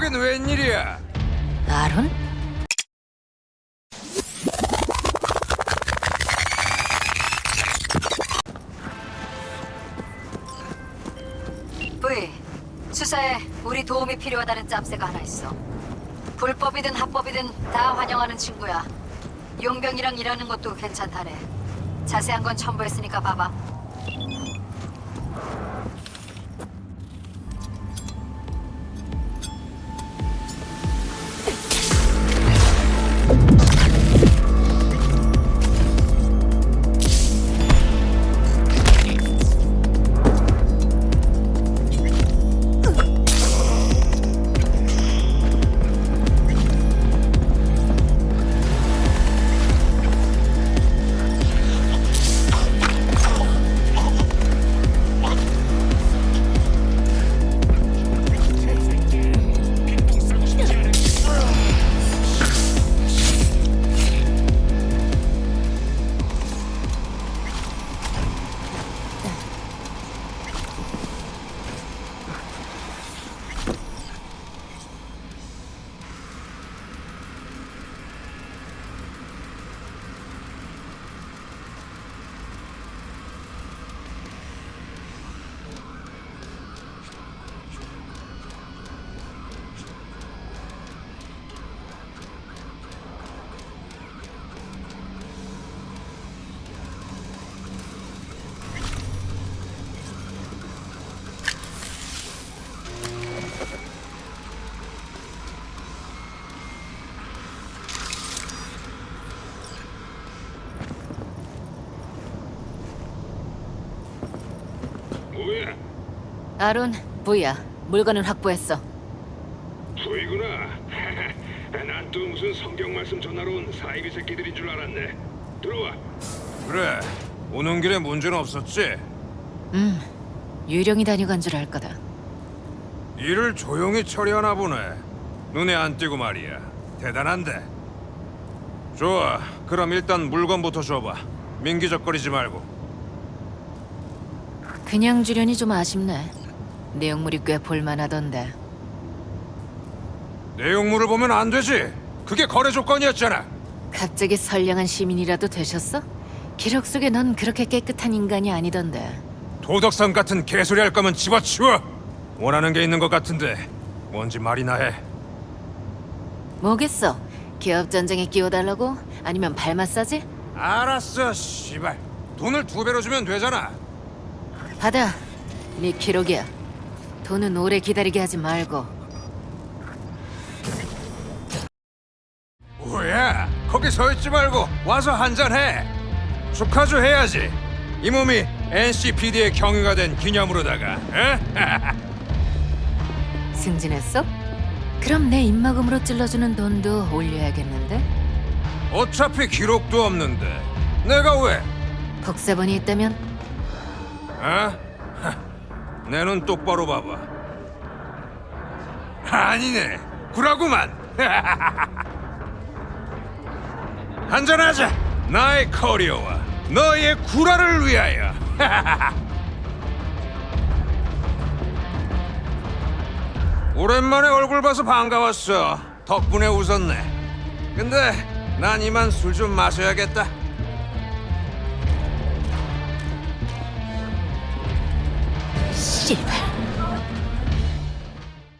여긴 웬일이야? 아론? V, 수사에 우리 도움이 필요하다는 짭새가 하나 있어. 불법이든 합법이든 다 환영하는 친구야. 용병이랑 일하는 것도 괜찮다네. 자세한 건 첨부했으니까 봐봐. 아론, 부야. 물건은 확보했어. 보이구나. 난 또 무슨 성경 말씀 전하러 온 사이비 새끼들인 줄 알았네. 들어와. 그래. 오는 길에 문제는 없었지? 음, 유령이 다녀간 줄 알 거다. 일을 조용히 처리하나 보네. 눈에 안 띄고 말이야. 대단한데. 좋아. 그럼 일단 물건부터 줘봐. 민기적거리지 말고. 그냥 주련이 좀 아쉽네. 내용물이 꽤 볼만하던데. 내용물을 보면 안 되지. 그게 거래 조건이었잖아. 갑자기 선량한 시민이라도 되셨어? 기록 속에 넌 그렇게 깨끗한 인간이 아니던데. 도덕성 같은 개소리 할 거면 집어치워. 원하는 게 있는 것 같은데 뭔지 말이나 해. 뭐겠어? 기업 전쟁에 끼워달라고? 아니면 발 마사지? 알았어, 씨발. 돈을 두 배로 주면 되잖아. 받아. 네 기록이야. 돈은 오래 기다리게 하지 말고. 뭐야? 거기 서 있지 말고 와서 한잔 해. 축하주 해야지. 이 몸이 NCPD의 경위가 된 기념으로다가. 에? 승진했어? 그럼 내 입막음으로 찔러주는 돈도 올려야겠는데? 어차피 기록도 없는데 내가 왜? 복사본이 있다면 어? 내 눈 똑바로 봐봐. 아니네, 구라구만. 한잔하자. 나의 커리어와 너의 구라를 위하여. 오랜만에 얼굴 봐서 반가웠어. 덕분에 웃었네. 근데 난 이만 술 좀 마셔야겠다. 씨발